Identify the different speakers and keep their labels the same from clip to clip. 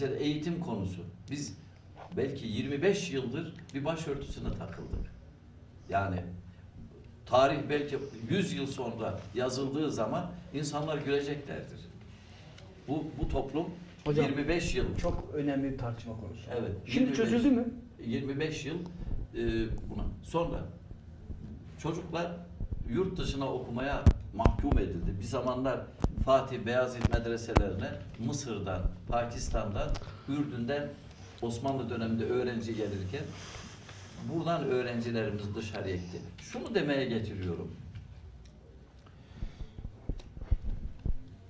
Speaker 1: Mesela eğitim konusu. Biz belki 25 yıldır bir başörtüsüne takıldık. Yani tarih belki 100 yıl sonra yazıldığı zaman insanlar güleceklerdir. Bu bu toplum
Speaker 2: Hocam,
Speaker 1: 25 yıl
Speaker 2: Çok önemli bir tartışma konusu.
Speaker 1: Evet.
Speaker 2: Şimdi
Speaker 1: 25
Speaker 2: çözüldü mü?
Speaker 1: 25 yıl e, buna. Sonra çocuklar yurt dışına okumaya mahkum edildi. Bir zamanlar Fatih Beyazıt medreselerine Mısır'dan, Pakistan'dan, Ürdün'den Osmanlı döneminde öğrenci gelirken buradan öğrencilerimiz dışarıya gitti. Şunu demeye getiriyorum.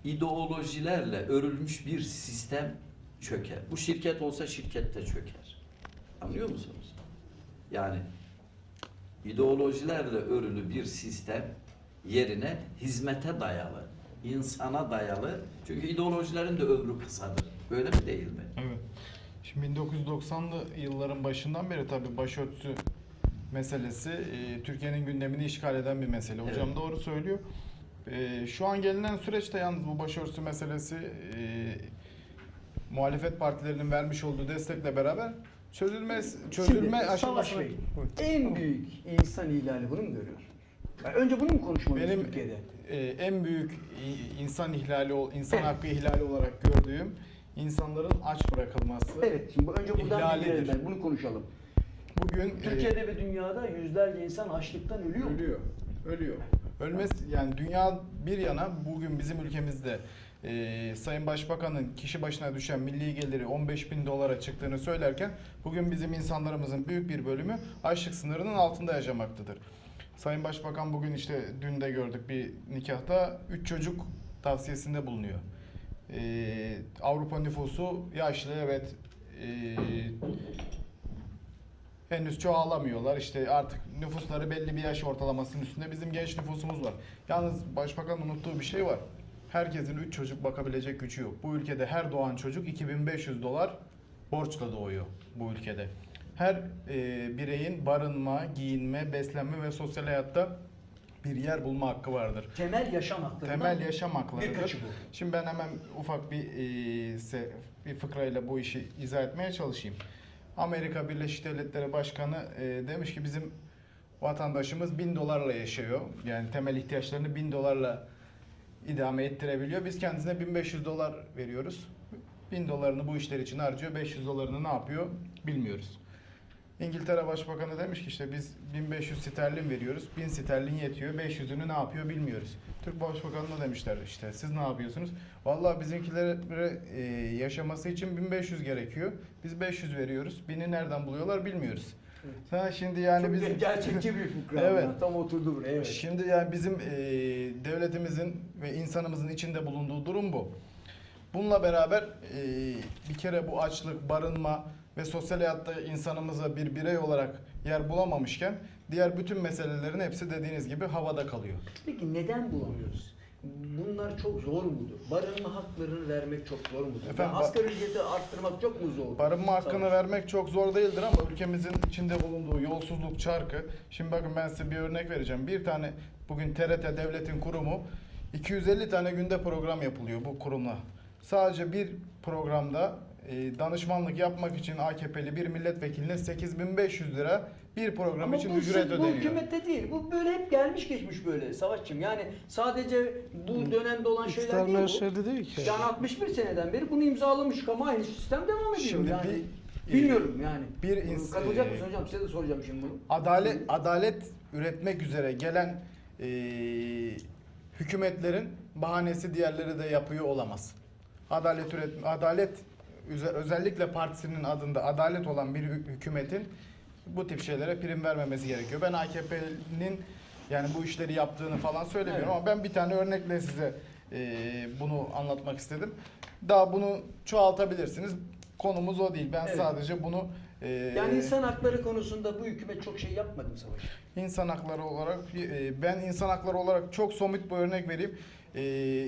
Speaker 1: İdeolojilerle örülmüş bir sistem çöker. Bu şirket olsa şirket de çöker. Anlıyor musunuz? Yani ideolojilerle örülü bir sistem yerine hizmete dayalı, insana dayalı. Çünkü ideolojilerin de ömrü kısadır. Öyle mi değil mi?
Speaker 3: Evet. Şimdi 1990'lı yılların başından beri tabii başörtüsü meselesi e, Türkiye'nin gündemini işgal eden bir mesele. Hocam
Speaker 1: Evet.
Speaker 3: doğru söylüyor. E, şu an gelinen süreçte yalnız bu başörtüsü meselesi e, muhalefet partilerinin vermiş olduğu destekle beraber çözülme çözülme
Speaker 2: Şimdi, Savaş
Speaker 3: aşamasına
Speaker 2: Bey, en büyük insan ihlali bunu mu görüyorsunuz? Yani önce bunu mu konuşmalıyız
Speaker 3: benim
Speaker 2: Türkiye'de?
Speaker 3: e, en büyük i- insan ihlali ol- insan
Speaker 2: Evet.
Speaker 3: hakkı ihlali olarak gördüğüm insanların aç bırakılması.
Speaker 2: Evet, şimdi bu- önce buradan
Speaker 3: İhlalidir.
Speaker 2: bir girelim, bunu konuşalım.
Speaker 3: Bugün e,
Speaker 2: Türkiye'de ve dünyada yüzlerce insan açlıktan ölüyor.
Speaker 3: Ölüyor. Ölüyor. Ölmez yani dünya bir yana bugün bizim ülkemizde e, Sayın Başbakan'ın kişi başına düşen milli geliri 15 bin dolara çıktığını söylerken bugün bizim insanlarımızın büyük bir bölümü açlık sınırının altında yaşamaktadır. Sayın Başbakan bugün işte dün de gördük bir nikahta 3 çocuk tavsiyesinde bulunuyor. E, Avrupa nüfusu yaşlı evet e, henüz çoğalamıyorlar. İşte artık nüfusları belli bir yaş ortalamasının üstünde bizim genç nüfusumuz var. Yalnız başbakan unuttuğu bir şey var. Herkesin 3 çocuk bakabilecek gücü yok. Bu ülkede her doğan çocuk 2500 dolar borçla doğuyor bu ülkede. Her e, bireyin barınma, giyinme, beslenme ve sosyal hayatta bir yer bulma hakkı vardır.
Speaker 2: Temel yaşam hakları.
Speaker 3: Temel yaşam haklarıdır.
Speaker 2: Birkaçı bu.
Speaker 3: Şimdi ben hemen ufak bir e, se- bir fıkrayla bu işi izah etmeye çalışayım. Amerika Birleşik Devletleri Başkanı e, demiş ki bizim vatandaşımız 1000 dolarla yaşıyor. Yani temel ihtiyaçlarını 1000 dolarla idame ettirebiliyor. Biz kendisine 1500 dolar veriyoruz. 1000 dolarını bu işler için harcıyor. 500 dolarını ne yapıyor bilmiyoruz. İngiltere Başbakanı demiş ki işte biz 1500 sterlin veriyoruz. 1000 sterlin yetiyor. 500'ünü ne yapıyor bilmiyoruz. Türk Başbakanı'na demişler işte siz ne yapıyorsunuz? Vallahi bizimkilere e, yaşaması için 1500 gerekiyor. Biz 500 veriyoruz. 1000'i nereden buluyorlar bilmiyoruz. Ha şimdi yani
Speaker 2: Çok
Speaker 3: bizim
Speaker 2: gerçekçi bir fıkra.
Speaker 3: Evet.
Speaker 2: Tam oturdu buraya. Evet.
Speaker 3: Şimdi yani bizim e, devletimizin ve insanımızın içinde bulunduğu durum bu. Bununla beraber e, bir kere bu açlık, barınma ve sosyal hayatta insanımıza bir birey olarak yer bulamamışken diğer bütün meselelerin hepsi dediğiniz gibi havada kalıyor.
Speaker 2: Peki neden bulamıyoruz? Bunlar çok zor mudur? Barınma haklarını vermek çok zor mudur?
Speaker 3: Efendim,
Speaker 2: Yani asgari ücreti arttırmak çok mu zor?
Speaker 3: Barınma hakkını
Speaker 2: Savaş.
Speaker 3: vermek çok zor değildir ama ülkemizin içinde bulunduğu yolsuzluk çarkı. Şimdi bakın ben size bir örnek vereceğim. Bir tane bugün TRT devletin kurumu 250 tane günde program yapılıyor bu kurumla. Sadece bir programda danışmanlık yapmak için AKP'li bir milletvekiline 8500 lira bir program
Speaker 2: Ama
Speaker 3: için
Speaker 2: bu,
Speaker 3: ücret
Speaker 2: sırf bu
Speaker 3: ödeniyor.
Speaker 2: hükümette değil. Bu böyle hep gelmiş geçmiş böyle Savaşçım. Yani sadece bu dönemde olan şeyler değil bu.
Speaker 4: menşeli değil ki.
Speaker 2: Yani 61 seneden beri bunu imzalamış ama aynı sistem devam ediyor
Speaker 3: Şimdi
Speaker 2: yani.
Speaker 3: bir-
Speaker 2: Bilmiyorum yani.
Speaker 3: bir ins-
Speaker 2: Katılacak
Speaker 3: e,
Speaker 2: mısın hocam? Size de soracağım şimdi bunu.
Speaker 3: Adalet adalet üretmek üzere gelen e, hükümetlerin bahanesi diğerleri de yapıyor olamaz. Adalet üret adalet özellikle partisinin adında adalet olan bir hü- hükümetin bu tip şeylere prim vermemesi gerekiyor. Ben AKP'nin yani bu işleri yaptığını falan söylemiyorum
Speaker 2: Evet.
Speaker 3: ama ben bir tane örnekle size e, bunu anlatmak istedim. Daha bunu çoğaltabilirsiniz. Konumuz o değil. Ben
Speaker 2: Evet.
Speaker 3: sadece bunu e,
Speaker 2: Yani insan hakları konusunda bu hükümet çok şey yapmadı mı Savaş?
Speaker 3: İnsan hakları olarak e, ben insan hakları olarak çok somut bir örnek vereyim. E,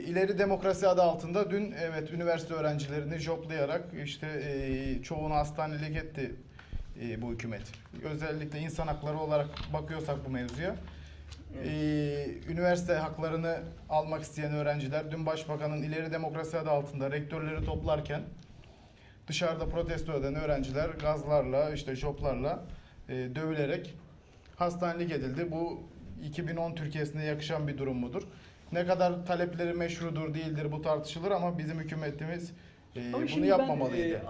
Speaker 3: İleri demokrasi adı altında dün evet üniversite öğrencilerini joplayarak işte e, çoğunu hastanelik etti e, bu hükümet. Özellikle insan hakları olarak bakıyorsak bu mevzuya. E, üniversite haklarını almak isteyen öğrenciler dün başbakanın ileri demokrasi adı altında rektörleri toplarken dışarıda protesto eden öğrenciler gazlarla, işte joplarla e, dövülerek hastanelik edildi. Bu 2010 Türkiye'sine yakışan bir durum mudur? Ne kadar talepleri meşrudur değildir bu tartışılır ama bizim hükümetimiz e,
Speaker 2: Ama
Speaker 3: bunu
Speaker 2: şimdi ben,
Speaker 3: yapmamalıydı.
Speaker 2: e,